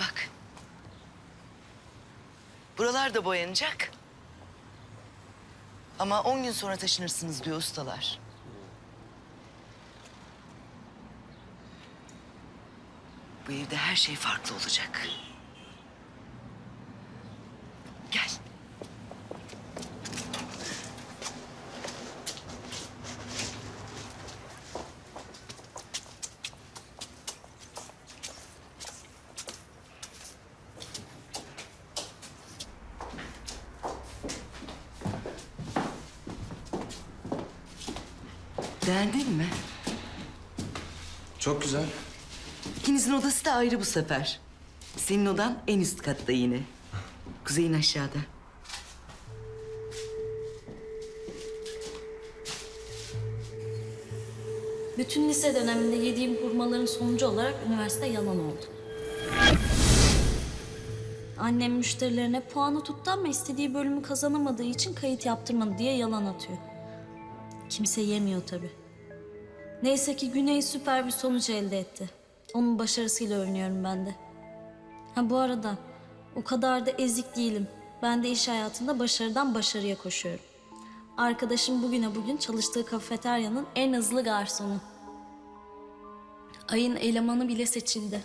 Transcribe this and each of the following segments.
bak. Buralar da boyanacak. Ama on gün sonra taşınırsınız diyor ustalar. Bu evde her şey farklı olacak. Beğendin mi? Çok güzel. İkinizin odası da ayrı bu sefer. Senin odan en üst katta yine. Kuzey'in aşağıda. Bütün lise döneminde yediğim hurmaların sonucu olarak üniversite yalan oldu. Annem müşterilerine puanı tuttu ama istediği bölümü kazanamadığı için kayıt yaptırmadı diye yalan atıyor. Kimse yemiyor tabii. Neyse ki Güney süper bir sonuç elde etti. Onun başarısıyla övünüyorum ben de. Ha bu arada o kadar da ezik değilim. Ben de iş hayatında başarıdan başarıya koşuyorum. Arkadaşım bugüne bugün çalıştığı kafeteryanın en hızlı garsonu. Ayın elemanı bile seçildi.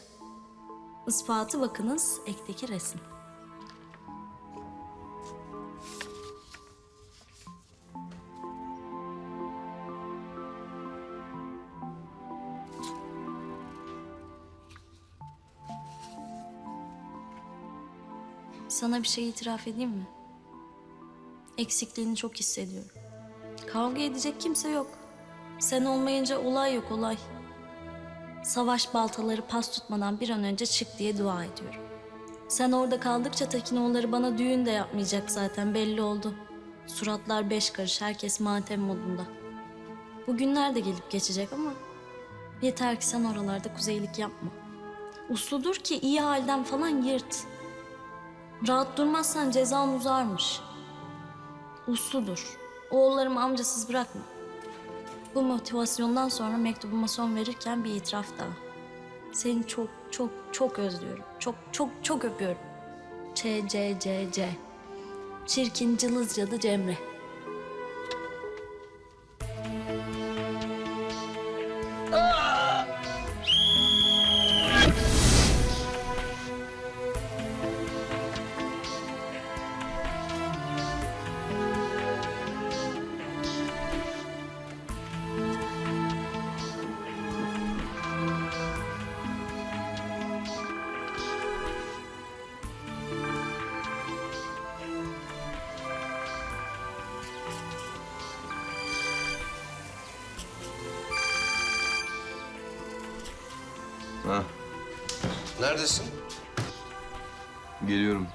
Ispatı bakınız ekteki resim. Sana bir şey itiraf edeyim mi? Eksikliğini çok hissediyorum. Kavga edecek kimse yok. Sen olmayınca olay yok olay. Savaş baltaları pas tutmadan bir an önce çık diye dua ediyorum. Sen orada kaldıkça Tekinoğulları bana düğün de yapmayacak zaten belli oldu. Suratlar beş karış, herkes matem modunda. Bugünler de gelip geçecek ama yeter ki sen oralarda kuzeylik yapma. Usludur ki iyi halden falan yırt. Rahat durmazsan cezan uzarmış. Usludur. Oğullarımı amcasız bırakma. Bu motivasyondan sonra mektubuma son verirken bir itiraf daha. Seni çok çok çok özlüyorum. Çok çok çok öpüyorum. Ç C C C. Çirkin cılız cadı Cemre. Ha, Neredesin? geliyorum.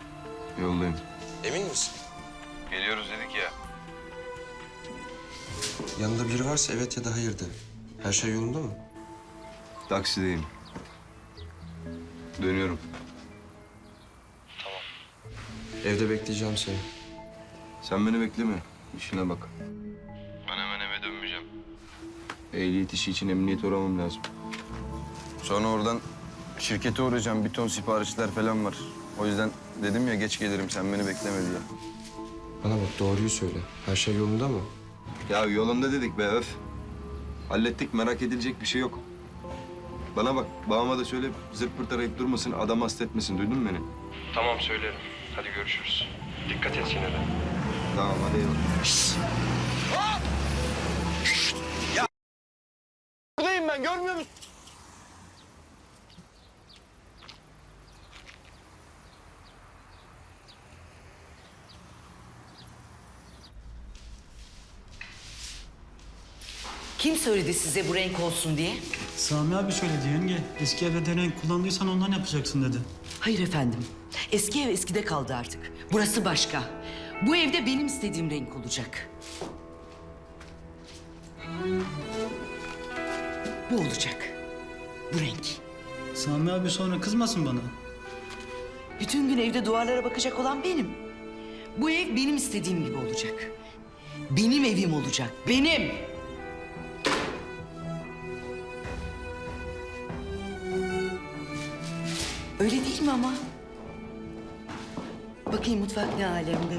Yoldayım. Emin misin? Geliyoruz dedik ya. Yanında biri varsa evet ya da hayır de. Her şey yolunda mı? Taksideyim. Dönüyorum. Evde bekleyeceğim seni. Sen beni bekleme. İşine bak. Ben hemen eve dönmeyeceğim. Ehliyet işi için emniyet uğramam lazım. Sonra oradan şirkete uğrayacağım. Bir ton siparişler falan var. O yüzden dedim ya geç gelirim sen beni bekleme diye. Bana bak doğruyu söyle. Her şey yolunda mı? Ya yolunda dedik be öf. Hallettik merak edilecek bir şey yok. Bana bak babama da söyle zırt pırt arayıp durmasın adam hasta etmesin duydun mu beni? Tamam söylerim. Hadi görüşürüz. Dikkat et yine de. Tamam hadi eyvallah. Buradayım ben görmüyor musun? Kim söyledi size bu renk olsun diye? Sami abi söyledi yenge. Eski evde denen kullandıysan ondan yapacaksın dedi. Hayır efendim. Eski ev eskide kaldı artık. Burası başka. Bu evde benim istediğim renk olacak. Bu olacak. Bu renk. Sami abi sonra kızmasın bana. Bütün gün evde duvarlara bakacak olan benim. Bu ev benim istediğim gibi olacak. Benim evim olacak. Benim. Öyle değil mi ama? Bakayım mutfak ne alemde.